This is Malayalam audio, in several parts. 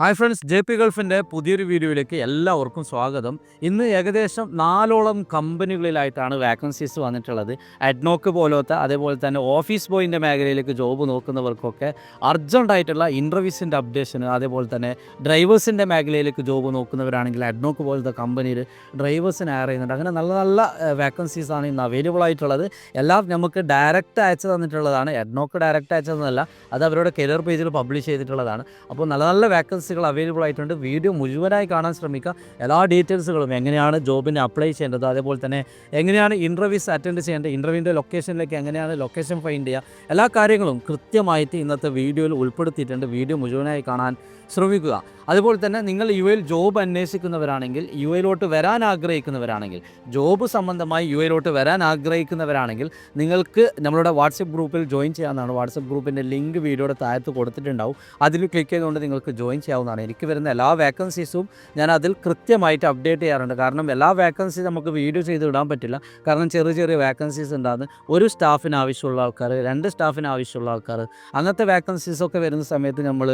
ഹായ് ഫ്രണ്ട്സ് ജെ പി ഗൾഫിന്റെ പുതിയൊരു വീഡിയോയിലേക്ക് എല്ലാവർക്കും സ്വാഗതം. ഇന്ന് ഏകദേശം നാലോളം കമ്പനികളിലായിട്ടാണ് വാക്കൻസീസ് വന്നിട്ടുള്ളത്. അഡ്നോക്ക് പോലത്തെ അതേപോലെ തന്നെ ഓഫീസ് ബോയിന്റെ മേഖലയിലേക്ക് ജോബ് നോക്കുന്നവർക്കൊക്കെ അർജന്റായിട്ടുള്ള ഇന്റർവ്യൂസിന്റെ അപ്ഡേഷന് അതേപോലെ തന്നെ ഡ്രൈവേഴ്സിന്റെ മേഖലയിലേക്ക് ജോബ് നോക്കുന്നവരാണെങ്കിൽ അഡ്നോക്ക് പോലത്തെ കമ്പനിയിൽ ഡ്രൈവേഴ്സിന് ഹയർ ചെയ്യുന്നുണ്ട്. അങ്ങനെ നല്ല നല്ല വാക്കൻസീസാണ് ഇന്ന് അവൈലബിൾ ആയിട്ടുള്ളത്. എല്ലാം നമുക്ക് ഡയറക്റ്റ് അയച്ചു തന്നിട്ടുള്ളതാണ്. അഡ്നോക്ക് ഡയറക്റ്റ് അയച്ചതെന്നല്ല അത് അവരുടെ കരിയർ പേജിൽ പബ്ലിഷ് ചെയ്തിട്ടുള്ളതാണ്. അപ്പോൾ നല്ല നല്ല വാക്കൻസികൾ അവൈലബിൾ ആയിട്ടുണ്ട്. വീഡിയോ മുഴുവനായി കാണാൻ ശ്രമിക്കുക. എല്ലാ ഡീറ്റെയിൽസുകളും എങ്ങനെയാണ് ജോബിന് അപ്ലൈ ചെയ്യേണ്ടത് അതേപോലെ തന്നെ എങ്ങനെയാണ് ഇന്റർവ്യൂസ് അറ്റൻഡ് ചെയ്യേണ്ടത് ഇന്റർവ്യൂവിന്റെ ലൊക്കേഷനിലേക്ക് എങ്ങനെയാണ് ലൊക്കേഷൻ ഫൈൻഡ് ചെയ്യുക എല്ലാ കാര്യങ്ങളും കൃത്യമായിട്ട് ഇന്നത്തെ വീഡിയോയിൽ ഉൾപ്പെടുത്തിയിട്ടുണ്ട്. വീഡിയോ മുഴുവനായി കാണാൻ ശ്രമിക്കുക. അതുപോലെ തന്നെ നിങ്ങൾ യു എയിൽ ജോബ് അന്വേഷിക്കുന്നവരാണെങ്കിൽ യു എയിലോട്ട് വരാൻ ആഗ്രഹിക്കുന്നവരാണെങ്കിൽ ജോബ് സംബന്ധമായി യു എയിലോട്ട് വരാൻ ആഗ്രഹിക്കുന്നവരാണെങ്കിൽ നിങ്ങൾക്ക് നമ്മളുടെ വാട്സപ്പ് ഗ്രൂപ്പിൽ ജോയിൻ ചെയ്യാവുന്നതാണ്. വാട്സപ്പ് ഗ്രൂപ്പിന്റെ ലിങ്ക് വീഡിയോയുടെ താഴത്ത് കൊടുത്തിട്ടുണ്ടാവും. അതിൽ ക്ലിക്ക് ചെയ്തുകൊണ്ട് നിങ്ങൾക്ക് ജോയിൻ ചെയ്യാവുന്നതാണ്. എനിക്ക് വരുന്ന എല്ലാ വേക്കൻസീസും ഞാൻ അതിൽ കൃത്യമായിട്ട് അപ്ഡേറ്റ് ചെയ്യാറുണ്ട്. കാരണം എല്ലാ വേക്കൻസി നമുക്ക് വീഡിയോ ചെയ്ത് ഇടാൻ പറ്റില്ല. കാരണം ചെറിയ ചെറിയ വേക്കൻസീസ് ഉണ്ടാകുന്ന ഒരു സ്റ്റാഫിന് ആവശ്യമുള്ള ആൾക്കാർ രണ്ട് സ്റ്റാഫിന് ആവശ്യമുള്ള ആൾക്കാർ അങ്ങനത്തെ വേക്കൻസീസൊക്കെ വരുന്ന സമയത്ത് നമ്മൾ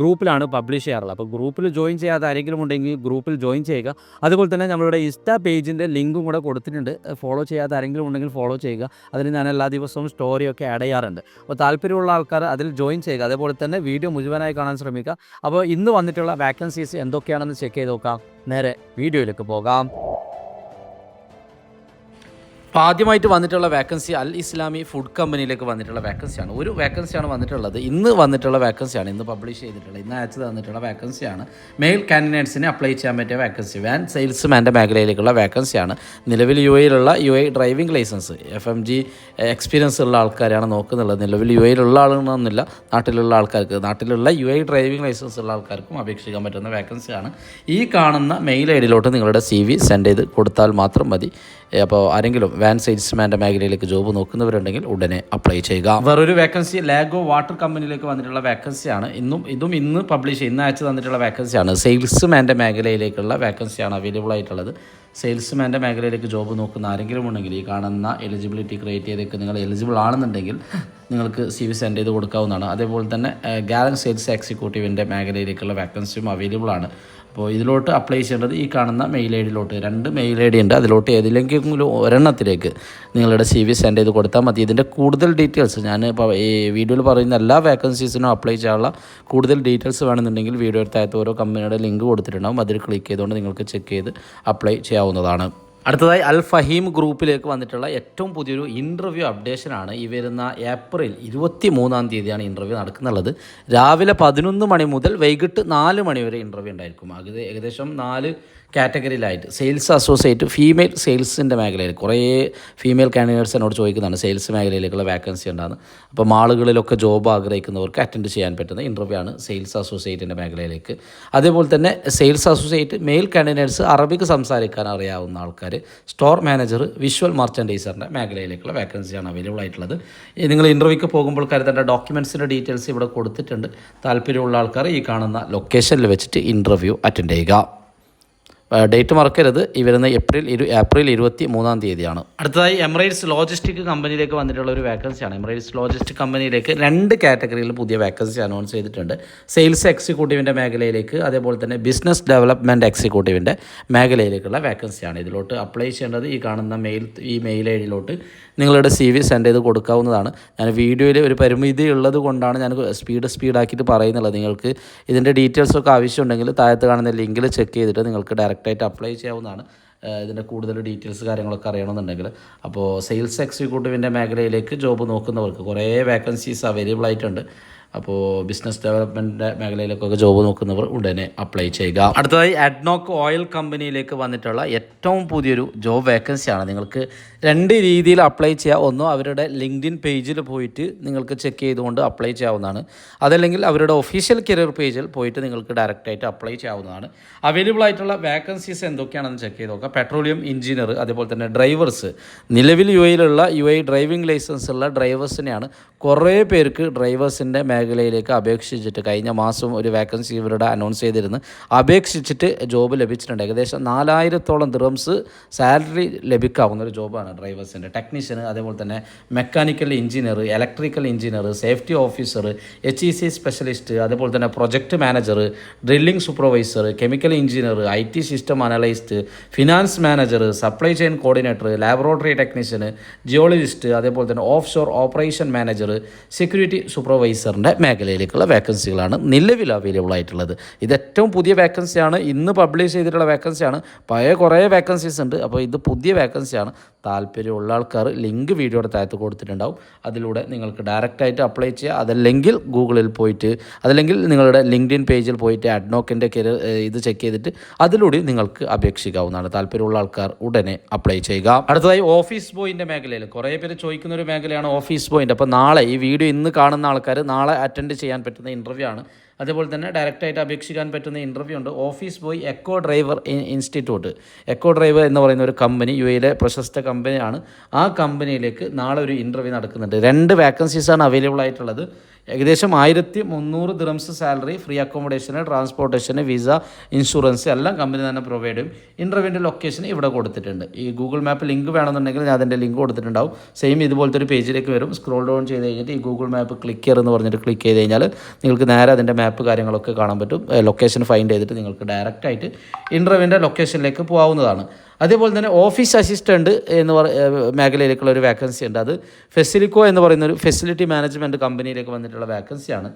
ഗ്രൂപ്പിലാണ് പബ്ലിഷ് ചെയ്യാറുള്ളത്. അപ്പോൾ ഗ്രൂപ്പിൽ ജോയിൻ ചെയ്യാത്ത ആരെങ്കിലും ഉണ്ടെങ്കിൽ ഗ്രൂപ്പിൽ ജോയിൻ ചെയ്യുക. അതുപോലെ തന്നെ നമ്മളുടെ ഇൻസ്റ്റാ പേജിന്റെ ലിങ്കും കൂടെ കൊടുത്തിട്ടുണ്ട്. ഫോളോ ചെയ്യാത്ത ആരെങ്കിലും ഉണ്ടെങ്കിൽ ഫോളോ ചെയ്യുക. അതിന് ഞാൻ എല്ലാ ദിവസവും സ്റ്റോറിയൊക്കെ ആഡ് ചെയ്യാറുണ്ട്. അപ്പോൾ താല്പര്യമുള്ള ആൾക്കാർ അതിൽ ജോയിൻ ചെയ്യുക. അതേപോലെ തന്നെ വീഡിയോ മുഴുവനായി കാണാൻ ശ്രമിക്കുക. അപ്പോൾ ഇന്ന് വന്നിട്ടുള്ള വാക്കൻസീസ് എന്തൊക്കെയാണെന്ന് ചെക്ക് ചെയ്ത് നോക്കാം. നേരെ വീഡിയോയിലേക്ക് പോകാം. അപ്പോൾ ആദ്യമായിട്ട് വന്നിട്ടുള്ള വേക്കൻസി അൽ ഇസ്ലാമി ഫുഡ് കമ്പനിയിലേക്ക് വന്നിട്ടുള്ള വേക്കൻസിയാണ് ഒരു വേക്കൻസിയാണ് വന്നിട്ടുള്ളത്. ഇന്ന് വന്നിട്ടുള്ള വേക്കൻസിയാണ് ഇന്ന് പബ്ലിഷ് ചെയ്തിട്ടുള്ളത് ഇന്ന് അയച്ചു തന്നിട്ടുള്ള വേക്കൻസിയാണ് മെയിൽ കാൻഡിഡേറ്റ്സിന് അപ്ലൈ ചെയ്യാൻ പറ്റിയ വേക്കൻസി വാൻ സെയിൽസ്മാന്റെ മേഖലയിലേക്കുള്ള വേക്കൻസിയാണ് നിലവിൽ U എയിലുള്ള U A driving licence F M G experience ഉള്ള ആൾക്കാരാണ് നോക്കുന്നുള്ളത്. നിലവിൽ യു എയിലുള്ള ആളുകളൊന്നുമില്ല നാട്ടിലുള്ള ആൾക്കാർക്ക് നാട്ടിലുള്ള യു എ ഡ്രൈവിംഗ് ലൈസൻസ് ഉള്ള ആൾക്കാർക്കും അപേക്ഷിക്കാൻ പറ്റുന്ന വേക്കൻസിയാണ് ഈ കാണുന്ന മെയിൽ ഐ ഡിയിലോട്ട് നിങ്ങളുടെ സി വി സെൻഡ് ചെയ്ത് കൊടുത്താൽ മാത്രം മതി. അപ്പോൾ ആരെങ്കിലും വാൻ സെയിൽസ്മാന്റെ മേഖലയിലേക്ക് ജോബ് നോക്കുന്നവരുണ്ടെങ്കിൽ ഉടനെ അപ്ലൈ ചെയ്യുക. വേറൊരു വേക്കൻസി ലാഗോ വാട്ടർ കമ്പനിയിലേക്ക് വന്നിട്ടുള്ള വേക്കൻസിയാണ് ഇന്നും ഇതും ഇന്ന് പബ്ലിഷ് ഇന്ന് ആഴ്ച തന്നിട്ടുള്ള വേക്കൻസിയാണ് സെയിൽസ്മാന്റെ മേഖലയിലേക്കുള്ള വേക്കൻസിയാണ് അവൈലബിൾ ആയിട്ടുള്ളത്. സെയിൽസ്മാന്റെ മേഖലയിലേക്ക് ജോബ് നോക്കുന്ന ആരെങ്കിലും ഉണ്ടെങ്കിൽ ഈ കാണുന്ന എലിജിബിലിറ്റി ക്രൈറ്റീരിയക്ക് നിങ്ങൾ എലിജിബിൾ ആണെന്നുണ്ടെങ്കിൽ നിങ്ങൾക്ക് സി വി സെൻഡ് ചെയ്ത് കൊടുക്കാവുന്നതാണ്. അതേപോലെ തന്നെ ഗാലൻ സെയിൽസ് എക്സിക്യൂട്ടീവിന്റെ മേഖലയിലേക്കുള്ള വേക്കൻസിയും അവൈലബിൾ ആണ്. അപ്പോൾ ഇതിലോട്ട് അപ്ലൈ ചെയ്യേണ്ടത് ഈ കാണുന്ന മെയിൽ ഐ ഡിയിലോട്ട്. രണ്ട് മെയിൽ ഐ ഡി ഉണ്ട്. അതിലോട്ട് ഏതിലെങ്കിലും ഒരെണ്ണത്തിലേക്ക് നിങ്ങളുടെ സി വി സെൻഡ് ചെയ്ത് കൊടുത്താൽ മതി. ഇതിന്റെ കൂടുതൽ ഡീറ്റെയിൽസ് ഞാൻ ഇപ്പോൾ ഈ വീഡിയോയിൽ പറയുന്ന എല്ലാ വേക്കൻസീസിനും അപ്ലൈ ചെയ്യാനുള്ള കൂടുതൽ ഡീറ്റെയിൽസ് വേണമെന്നുണ്ടെങ്കിൽ വീഡിയോ താഴത്ത് ഓരോ കമ്പനിയുടെ ലിങ്ക് കൊടുത്തിട്ടുണ്ടാകും അതിൽ ക്ലിക്ക് ചെയ്തുകൊണ്ട് നിങ്ങൾക്ക് ചെക്ക് ചെയ്ത് അപ്ലൈ ചെയ്യാവുന്നതാണ് അടുത്തതായി അൽ ഫഹീം ഗ്രൂപ്പിലേക്ക് വന്നിട്ടുള്ള ഏറ്റവും പുതിയൊരു ഇന്റർവ്യൂ അപ്ഡേഷനാണ് ഈ വരുന്ന ഏപ്രിൽ ഇരുപത്തി മൂന്നാം തീയതിയാണ് ഇന്റർവ്യൂ നടക്കുന്നുള്ളത്. രാവിലെ പതിനൊന്ന് മണി മുതൽ വൈകിട്ട് നാല് മണി വരെ ഇന്റർവ്യൂ ഉണ്ടായിരിക്കും. അത് ഏകദേശം നാല് കാറ്റഗറിയിലായിട്ട് സെയിൽസ് അസോസിയേറ്റ് ഫീമെയിൽ സെയിൽസിന്റെ മേഖലയിൽ. കുറേ ഫീമെയിൽ കാൻഡിഡേറ്റ്സ് എന്നോട് ചോദിക്കുന്നതാണ് സെയിൽസ് മേഖലയിലേക്കുള്ള വേക്കൻസി ഉണ്ടാകുന്നത് അപ്പോൾ മാളുകളിലൊക്കെ ജോബ് ആഗ്രഹിക്കുന്നവർക്ക് അറ്റൻഡ് ചെയ്യാൻ പറ്റുന്ന ഇന്റർവ്യൂ ആണ് സെയിൽസ് അസോസിയേറ്റിന്റെ മേഖലയിലേക്ക്. അതേപോലെ തന്നെ സെയിൽസ് അസോസിയേറ്റ് മെയിൽ കാൻഡിഡേറ്റ്സ് അറബിക്ക് സംസാരിക്കാൻ അറിയാവുന്ന ആൾക്കാർ സ്റ്റോർ മാനേജർ വിഷ്വൽ മർച്ചൻഡൈസറിന്റെ മേഖലയിലേക്കുള്ള വേക്കൻസിയാണ് അവൈലബിൾ ആയിട്ടുള്ളത്. നിങ്ങൾ ഇന്റർവ്യൂക്ക് പോകുമ്പോൾ കരുതേണ്ട ഡോക്യുമെന്റ്സിന്റെ ഡീറ്റെയിൽസ് ഇവിടെ കൊടുത്തിട്ടുണ്ട്. താല്പര്യമുള്ള ആൾക്കാർ ഈ കാണുന്ന ലൊക്കേഷനിൽ വെച്ചിട്ട് ഇന്റർവ്യൂ അറ്റൻഡ് ചെയ്യുക. ഡേറ്റ് മറക്കരുത്. ഈ വരുന്ന ഏപ്രിൽ ഇരു ഏപ്രിൽ ഇരുപത്തി മൂന്നാം തീയതിയാണ്. അടുത്തതായി എമറേറ്റ്സ് ലോജിസ്റ്റിക് കമ്പനിയിലേക്ക് വന്നിട്ടുള്ള ഒരു വേക്കൻസിയാണ്. എമറേറ്റ്സ് ലോജിസ്റ്റിക് കമ്പനിയിലേക്ക് രണ്ട് കാറ്റഗറിയിൽ പുതിയ വേക്കൻസി അനൗൺസ് ചെയ്തിട്ടുണ്ട്. സെയിൽസ് എക്സിക്യൂട്ടീവിന്റെ മേഖലയിലേക്ക് അതേപോലെ തന്നെ ബിസിനസ് ഡെവലപ്മെന്റ് എക്സിക്യൂട്ടീവിന്റെ മേഖലയിലേക്കുള്ള വേക്കൻസിയാണ് ഇതിലോട്ട് അപ്ലൈ ചെയ്യേണ്ടത്. ഈ കാണുന്ന മെയിൽ ഈ മെയിൽ ഐ ഡിയിലോട്ട് നിങ്ങളുടെ സി വി സെൻഡ് ചെയ്ത് കൊടുക്കാവുന്നതാണ്. ഞാൻ വീഡിയോയിൽ ഒരു പരിമിതി ഉള്ളത് കൊണ്ടാണ് ഞാൻ സ്പീഡ് സ്പീഡാക്കിയിട്ട് പറയുന്നുള്ളത് നിങ്ങൾക്ക് ഇതിന്റെ ഡീറ്റെയിൽസൊക്കെ ആവശ്യമുണ്ടെങ്കിൽ താഴത്ത് കാണുന്ന ലിങ്കിൽ ചെക്ക് ചെയ്തിട്ട് നിങ്ങൾക്ക് ഡയറക്റ്റായിട്ട് അപ്ലൈ ചെയ്യാവുന്നതാണ്. ഇതിന്റെ കൂടുതൽ ഡീറ്റെയിൽസ് കാര്യങ്ങളൊക്കെ അറിയണമെന്നുണ്ടെങ്കിൽ. അപ്പോൾ സെയിൽസ് എക്സിക്യൂട്ടീവിന്റെ മേഖലയിലേക്ക് ജോബ് നോക്കുന്നവർക്ക് കുറേ വേക്കൻസീസ് അവൈലബിൾ ആയിട്ടുണ്ട്. അപ്പോൾ ബിസിനസ് ഡെവലപ്മെന്റിന്റെ മേഖലയിലേക്കൊക്കെ ജോബ് നോക്കുന്നവർ ഉടനെ അപ്ലൈ ചെയ്യുക. അടുത്തതായി അഡ്നോക്ക് ഓയിൽ കമ്പനിയിലേക്ക് വന്നിട്ടുള്ള ഏറ്റവും പുതിയൊരു ജോബ് വേക്കൻസിയാണ് നിങ്ങൾക്ക് രണ്ട് രീതിയിൽ അപ്ലൈ ചെയ്യാം. ഒന്നോ അവരുടെ ലിങ്ക്ഡിൻ പേജിൽ പോയിട്ട് നിങ്ങൾക്ക് ചെക്ക് ചെയ്തുകൊണ്ട് അപ്ലൈ ചെയ്യാവുന്നതാണ്. അതല്ലെങ്കിൽ അവരുടെ ഒഫീഷ്യൽ കരിയർ പേജിൽ പോയിട്ട് നിങ്ങൾക്ക് ഡയറക്റ്റായിട്ട് അപ്ലൈ ചെയ്യാവുന്നതാണ്. അവൈലബിൾ ആയിട്ടുള്ള വേക്കൻസീസ് എന്തൊക്കെയാണെന്ന് ചെക്ക് ചെയ്ത് നോക്കുക പെട്രോളിയം എഞ്ചിനീയർ അതേപോലെ തന്നെ ഡ്രൈവേഴ്സ് നിലവിൽ യു എയിലുള്ള യു എ ഡ്രൈവിംഗ് ലൈസൻസ് ഉള്ള ഡ്രൈവേഴ്സിനെയാണ് കുറേ പേർക്ക് ഡ്രൈവേഴ്സിന്റെ മേഖലയിലേക്ക് അപേക്ഷിച്ചിട്ട് കഴിഞ്ഞ മാസം ഒരു വേക്കൻസി ഇവരുടെ അനൗൺസ് ചെയ്തിരുന്നു. അപേക്ഷിച്ചിട്ട് ജോബ് ലഭിച്ചിട്ടുണ്ട്. ഏകദേശം നാലായിരത്തോളം ദിറംസ് സാലറി ലഭിക്കാവുന്ന ഒരു ജോബാണ് ഡ്രൈവേഴ്സിന്റെ ടെക്നീഷ്യന് അതേപോലെ തന്നെ mechanical engineer electrical engineer safety officer H E C specialist അതേപോലെ തന്നെ project manager drilling supervisor chemical engineer I T system analyst finance manager supply chain coordinator laboratory technician geologist അതേപോലെ തന്നെ offshore operation manager security സൂപ്പർവൈസറിന്റെ മേഖലയിലേക്കുള്ള വേക്കൻസികളാണ് നിലവിൽ അവൈലബിൾ ആയിട്ടുള്ളത്. ഇത് ഏറ്റവും പുതിയ വേക്കൻസിയാണ് ഇന്ന് പബ്ലിഷ് ചെയ്തിട്ടുള്ള വേക്കൻസിയാണ് പഴയ കുറേ വേക്കൻസീസ് ഉണ്ട്. അപ്പോൾ ഇത് പുതിയ വേക്കൻസിയാണ് താല്പര്യമുള്ള ആൾക്കാർ ലിങ്ക് വീഡിയോയുടെ താഴത്ത് കൊടുത്തിട്ടുണ്ടാവും. അതിലൂടെ നിങ്ങൾക്ക് ഡയറക്റ്റായിട്ട് അപ്ലൈ ചെയ്യുക അതല്ലെങ്കിൽ ഗൂഗിളിൽ പോയിട്ട് അതല്ലെങ്കിൽ നിങ്ങളുടെ ലിങ്ക്ഡിൻ പേജിൽ പോയിട്ട് അഡ്നോക്കിന്റെ കരിയർ ഇത് ചെക്ക് ചെയ്തിട്ട് അതിലൂടെ നിങ്ങൾക്ക് അപേക്ഷിക്കാവുന്നതാണ്. താല്പര്യമുള്ള ആൾക്കാർ ഉടനെ അപ്ലൈ ചെയ്യുക. അടുത്തതായി ഓഫീസ് ബോയിന്റെ മേഖലയിൽ. കുറേ പേര് ചോദിക്കുന്ന ഒരു മേഖലയാണ് ഓഫീസ് ബോയിന്റെ അപ്പോൾ നാളെ ഈ വീഡിയോ ഇന്ന് കാണുന്ന ആൾക്കാർ നാളെ അറ്റൻഡ് ചെയ്യാൻ പറ്റുന്ന ഇന്റർവ്യൂ ആണ്. അതേപോലെ തന്നെ ഡയറക്റ്റായിട്ട് അപേക്ഷിക്കാൻ പറ്റുന്ന ഇന്റർവ്യൂ ഉണ്ട്. Office boy echo driver institute echo driver എന്ന് പറയുന്ന ഒരു കമ്പനി യു എയിലെ പ്രശസ്ത കമ്പനിയാണ് ആ കമ്പനിയിലേക്ക് നാളെ ഒരു ഇന്റർവ്യൂ നടക്കുന്നുണ്ട്. രണ്ട് വേക്കൻസീസാണ് അവൈലബിൾ ആയിട്ടുള്ളത്. ഏകദേശം ആയിരത്തി മുന്നൂറ് dirhams salary free accommodation transportation visa insurance എല്ലാം കമ്പനി തന്നെ പ്രൊവൈഡ് ചെയ്യും. ഇന്റർവ്യൂവിന്റെ ലൊക്കേഷൻ ഇവിടെ കൊടുത്തിട്ടുണ്ട്. ഈ ഗൂഗിൾ മാപ്പ് ലിങ്ക് വേണമെന്നുണ്ടെങ്കിൽ ഞാൻ അതിന്റെ ലിങ്ക് കൊടുത്തിട്ടുണ്ടാവും. സെയിം ഇതുപോലത്തെ ഒരു പേജിലേക്ക് വരും. സ്ക്രോൾ ഡൗൺ ചെയ്ത് കഴിഞ്ഞിട്ട് ഈ ഗൂഗിൾ മാപ്പ് ക്ലിക്ക് എന്ന് പറഞ്ഞിട്ട് ക്ലിക്ക് ചെയ്ത് കഴിഞ്ഞാൽ നിങ്ങൾക്ക് നേരെ അതിന്റെ മാപ്പ് കാര്യങ്ങളൊക്കെ കാണാൻ പറ്റും. ലൊക്കേഷൻ ഫൈൻഡ് ചെയ്തിട്ട് നിങ്ങൾക്ക് ഡയറക്റ്റായിട്ട് ഇന്റർവ്യൂവിന്റെ ലൊക്കേഷനിലേക്ക് പോകാവുന്നതാണ്. അതേപോലെ തന്നെ ഓഫീസ് അസിസ്റ്റന്റ് എന്ന് പറ മേഖലയിലേക്കുള്ള ഒരു വേക്കൻസി ഉണ്ട്. അത് ഫെസിലിക്കോ എന്ന് പറയുന്ന ഒരു ഫെസിലിറ്റി മാനേജ്മെന്റ് കമ്പനിയിലേക്ക് വന്നിട്ടുള്ള വേക്കൻസിയാണ്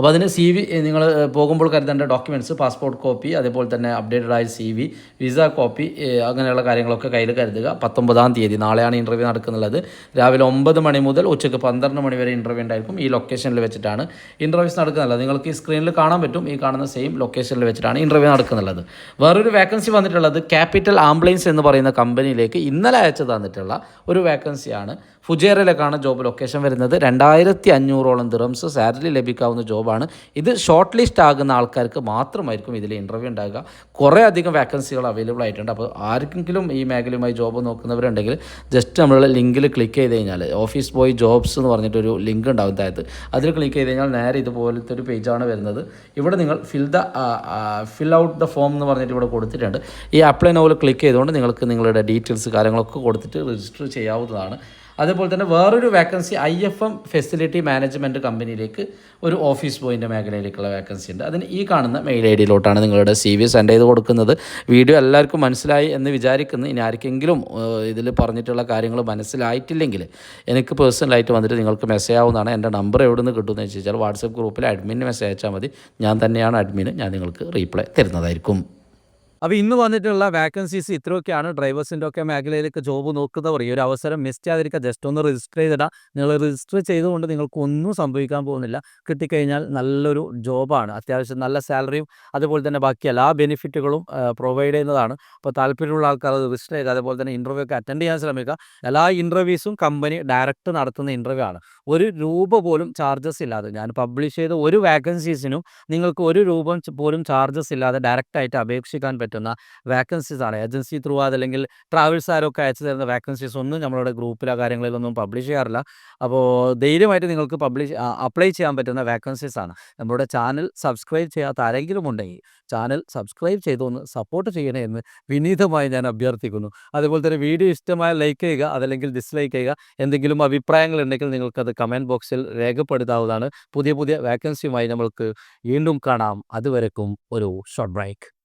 അപ്പോൾ അതിന് സി വി നിങ്ങൾ പോകുമ്പോൾ കരുതേണ്ട ഡോക്യുമെന്റ്സ് പാസ്പോർട്ട് കോപ്പി അതേപോലെ തന്നെ അപ്ഡേറ്റഡ് ആയ സി വി വിസ കോപ്പി അങ്ങനെയുള്ള കാര്യങ്ങളൊക്കെ കയ്യിൽ കരുതുക. പത്തൊമ്പതാം തീയതി നാളെയാണ് ഇന്റർവ്യൂ നടക്കുന്നത്. രാവിലെ ഒമ്പത് മണി മുതൽ ഉച്ചയ്ക്ക് പന്ത്രണ്ട് മണി വരെ ഇന്റർവ്യൂ ഉണ്ടായിരിക്കും ഈ ലൊക്കേഷനിൽ വെച്ചിട്ടാണ് ഇന്റർവ്യൂസ് നടക്കുന്നത്. നിങ്ങൾക്ക് ഈ സ്ക്രീനിൽ കാണാൻ പറ്റും. ഈ കാണുന്ന സെയിം ലൊക്കേഷനിൽ വെച്ചിട്ടാണ് ഇന്റർവ്യൂ നടക്കുന്നുള്ളത് വേറൊരു വേക്കൻസി വന്നിട്ടുള്ളത് ക്യാപിറ്റൽ ആംബുലൻസ് എന്ന് പറയുന്ന കമ്പനിയിലേക്ക് ഇന്നലെ അയച്ചു തന്നിട്ടുള്ള ഒരു വേക്കൻസിയാണ് ഫുജേറയിലേക്കാണ് ജോബ് ലൊക്കേഷൻ വരുന്നത്. രണ്ടായിരത്തി അഞ്ഞൂറോളം ദിറംസ് സാലറി ലഭിക്കാവുന്ന ജോബാണ്. ഇത് ഷോർട്ട് ലിസ്റ്റ് ആകുന്ന ആൾക്കാർക്ക് മാത്രമായിരിക്കും ഇതിൽ ഇന്റർവ്യൂ ഉണ്ടാകുക കുറേ അധികം വേക്കൻസികൾ അവൈലബിൾ ആയിട്ടുണ്ട്. അപ്പോൾ ആർക്കെങ്കിലും ഈ മേഖലയുമായി ജോബ് നോക്കുന്നവരുണ്ടെങ്കിൽ ജസ്റ്റ് നമ്മൾ ലിങ്കിൽ ക്ലിക്ക് ചെയ്ത് കഴിഞ്ഞാൽ ഓഫീസ് ബോയ് ജോബ്സ് എന്ന് പറഞ്ഞിട്ടൊരു ലിങ്ക് ഉണ്ടാവും. താഴത്ത് അതിൽ ക്ലിക്ക് ചെയ്ത് കഴിഞ്ഞാൽ നേരെ ഇതുപോലത്തെ ഒരു പേജാണ് വരുന്നത്. ഇവിടെ നിങ്ങൾ fill the fill out the form എന്ന് പറഞ്ഞിട്ട് ഇവിടെ കൊടുത്തിട്ടുണ്ട്. ഈ അപ്ലൈ നോവൽ ക്ലിക്ക് ചെയ്തുകൊണ്ട് നിങ്ങൾക്ക് നിങ്ങളുടെ ഡീറ്റെയിൽസ് കാര്യങ്ങളൊക്കെ കൊടുത്തിട്ട് രജിസ്റ്റർ ചെയ്യാവുന്നതാണ്. അതേപോലെ തന്നെ വേറൊരു vacancy I F M facility management കമ്പനിയിലേക്ക് ഒരു ഓഫീസ് ബോയിന്റെ മേഖലയിലേക്കുള്ള വേക്കൻസി ഉണ്ട്. അതിന് ഈ കാണുന്ന മെയിൽ ഐ ഡിയിലോട്ടാണ് നിങ്ങളുടെ സി വി സെൻഡ് ചെയ്ത് കൊടുക്കുന്നത്. വീഡിയോ എല്ലാവർക്കും മനസ്സിലായി എന്ന് വിചാരിക്കുന്നു. ഇനി ആർക്കെങ്കിലും ഇതിൽ പറഞ്ഞിട്ടുള്ള കാര്യങ്ങൾ മനസ്സിലായിട്ടില്ലെങ്കിൽ എനിക്ക് പേഴ്സണലായിട്ട് വന്നിട്ട് നിങ്ങൾക്ക് മെസ്സേജ് ആവുന്നതാണ് എന്റെ നമ്പർ എവിടെ നിന്ന് കിട്ടുമെന്ന് വെച്ച് കഴിഞ്ഞാൽ വാട്സപ്പ് ഗ്രൂപ്പിൽ അഡ്മിന് മെസ്സേജ് അയച്ചാൽ മതി. ഞാൻ തന്നെയാണ് അഡ്മിന് ഞാൻ നിങ്ങൾക്ക് റീപ്ലൈ തരുന്നതായിരിക്കും. അപ്പോൾ ഇന്ന് വന്നിട്ടുള്ള വാക്കൻസീസ് ഇത്രയൊക്കെയാണ്. ഡ്രൈവേഴ്സിന്റെ ഒക്കെ മേഖലയിലേക്ക് ജോബ് നോക്കുന്നവർ ഈ ഒരു അവസരം മിസ് ചെയ്യാതിരിക്കുക ജസ്റ്റ് ഒന്ന് രജിസ്റ്റർ ചെയ്തിടാം. നിങ്ങൾ രജിസ്റ്റർ ചെയ്തുകൊണ്ട് നിങ്ങൾക്ക് ഒന്നും സംഭവിക്കാൻ പോകുന്നില്ല. കിട്ടിക്കഴിഞ്ഞാൽ നല്ലൊരു ജോബാണ് അത്യാവശ്യം നല്ല സാലറിയും അതുപോലെ തന്നെ ബാക്കി എല്ലാ ബെനിഫിറ്റുകളും പ്രൊവൈഡ് ചെയ്യുന്നതാണ്. അപ്പോൾ താല്പര്യമുള്ള ആൾക്കാർ രജിസ്റ്റർ ചെയ്യുക. അതുപോലെ തന്നെ ഇന്റർവ്യൂ ഒക്കെ അറ്റൻഡ് ചെയ്യാൻ ശ്രമിക്കുക. എല്ലാ ഇന്റർവ്യൂസും കമ്പനി ഡയറക്റ്റ് നടത്തുന്ന ഇന്റർവ്യൂ ആണ്. ഒരു രൂപ പോലും ചാർജസ് ഇല്ലാതെ. ഞാൻ പബ്ലിഷ് ചെയ്ത ഒരു വാക്കൻസീസിനും നിങ്ങൾക്ക് ഒരു രൂപ പോലും ചാർജസ് ഇല്ലാതെ ഡയറക്റ്റായിട്ട് അപേക്ഷിക്കാൻ പറ്റുന്ന വാക്കൻസീസ് ആണ്. ഏജൻസി ത്രൂ അതല്ലെങ്കിൽ ട്രാവൽസ് ആരൊക്കെ അയച്ചു തരുന്ന വാക്കൻസീസ് ഒന്നും നമ്മളുടെ ഗ്രൂപ്പിലോ കാര്യങ്ങളിലൊന്നും പബ്ലിഷ് ചെയ്യാറില്ല. അപ്പോൾ ധൈര്യമായിട്ട് നിങ്ങൾക്ക് പബ്ലിഷ് അപ്ലൈ ചെയ്യാൻ പറ്റുന്ന വാക്കൻസീസ് ആണ്. നമ്മുടെ ചാനൽ സബ്സ്ക്രൈബ് ചെയ്യാത്ത ആരെങ്കിലും ഉണ്ടെങ്കിൽ ചാനൽ സബ്സ്ക്രൈബ് ചെയ്തൊന്ന് സപ്പോർട്ട് ചെയ്യണേ എന്ന് വിനീതമായി ഞാൻ അഭ്യർത്ഥിക്കുന്നു. അതുപോലെ തന്നെ വീഡിയോ ഇഷ്ടമായ ലൈക്ക് ചെയ്യുക അതല്ലെങ്കിൽ ഡിസ്ലൈക്ക് ചെയ്യുക എന്തെങ്കിലും അഭിപ്രായങ്ങൾ ഉണ്ടെങ്കിൽ നിങ്ങൾക്കത് കമന്റ് ബോക്സിൽ രേഖപ്പെടുത്താവുന്നതാണ്. പുതിയ പുതിയ വാക്കൻസിയുമായി നമ്മൾക്ക് വീണ്ടും കാണാം. അതുവരെക്കും ഒരു ഷോർട്ട് ബ്രേക്ക്